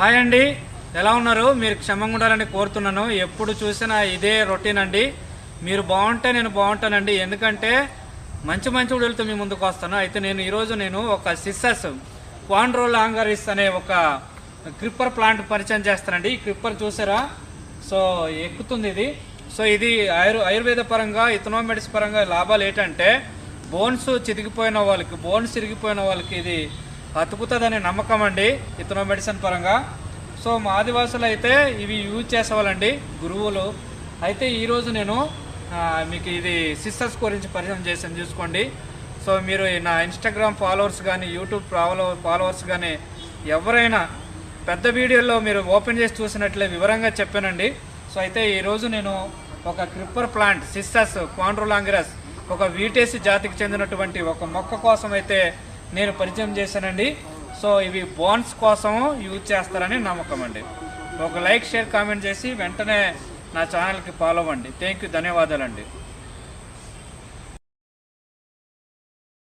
Hi అండి. ఎలా ఉన్నారు? మీరు క్షమంగా ఉండాలని కోరుతున్నాను. ఎప్పుడు చూసినా ఇదే రొటీన్ అండి. మీరు బాగుంటే నేను బాగుంటానండి. ఎందుకంటే మంచి మంచి వీడియోలతో మీ ముందుకు వస్తాను. అయితే నేను ఈరోజు నేను ఒక సిస్సస్ క్వాండ్రో లాంగరిస్ అనే ఒక క్రిప్పర్ ప్లాంట్ పరిచయం చేస్తానండి. ఈ క్రిప్పర్ చూసారా? సో ఎక్కుతుంది ఇది. సో ఇది ఆయుర్ ఆయుర్వేద పరంగా ఇథనోమెడిస్ పరంగా లాభాలు ఏంటంటే బోన్స్ చితికిపోయిన వాళ్ళకి బోన్స్ చిరిగిపోయిన వాళ్ళకి ఇది బతుకుతుందనే నమ్మకం అండి ఇతనో మెడిసిన్ పరంగా. సో మా ఆదివాసులు అయితే ఇవి యూజ్ చేసేవాళ్ళండి గురువులు. అయితే ఈరోజు నేను మీకు ఇది సిస్టర్స్ గురించి పరిచయం చేసాను చూసుకోండి. సో మీరు నా ఇన్స్టాగ్రామ్ ఫాలోవర్స్ కానీ యూట్యూబ్ ఫాలో ఫాలోవర్స్ కానీ ఎవరైనా పెద్ద వీడియోలో మీరు ఓపెన్ చేసి చూసినట్లే వివరంగా చెప్పానండి. సో అయితే ఈరోజు నేను ఒక క్రిప్పర్ ప్లాంట్ సిస్టర్స్ క్వాండ్రోలాంగిరస్ ఒక వీటేసి జాతికి చెందినటువంటి ఒక మొక్క కోసం అయితే నేను పరిచయం చేశానండి. సో ఇవి బోన్స్ కోసం యూజ్ చేస్తారని నమ్మకం అండి. ఒక లైక్ షేర్ కామెంట్ చేసి వెంటనే నా ఛానల్కి ఫాలో అవ్వండి. థ్యాంక్ యూ ధన్యవాదాలండి.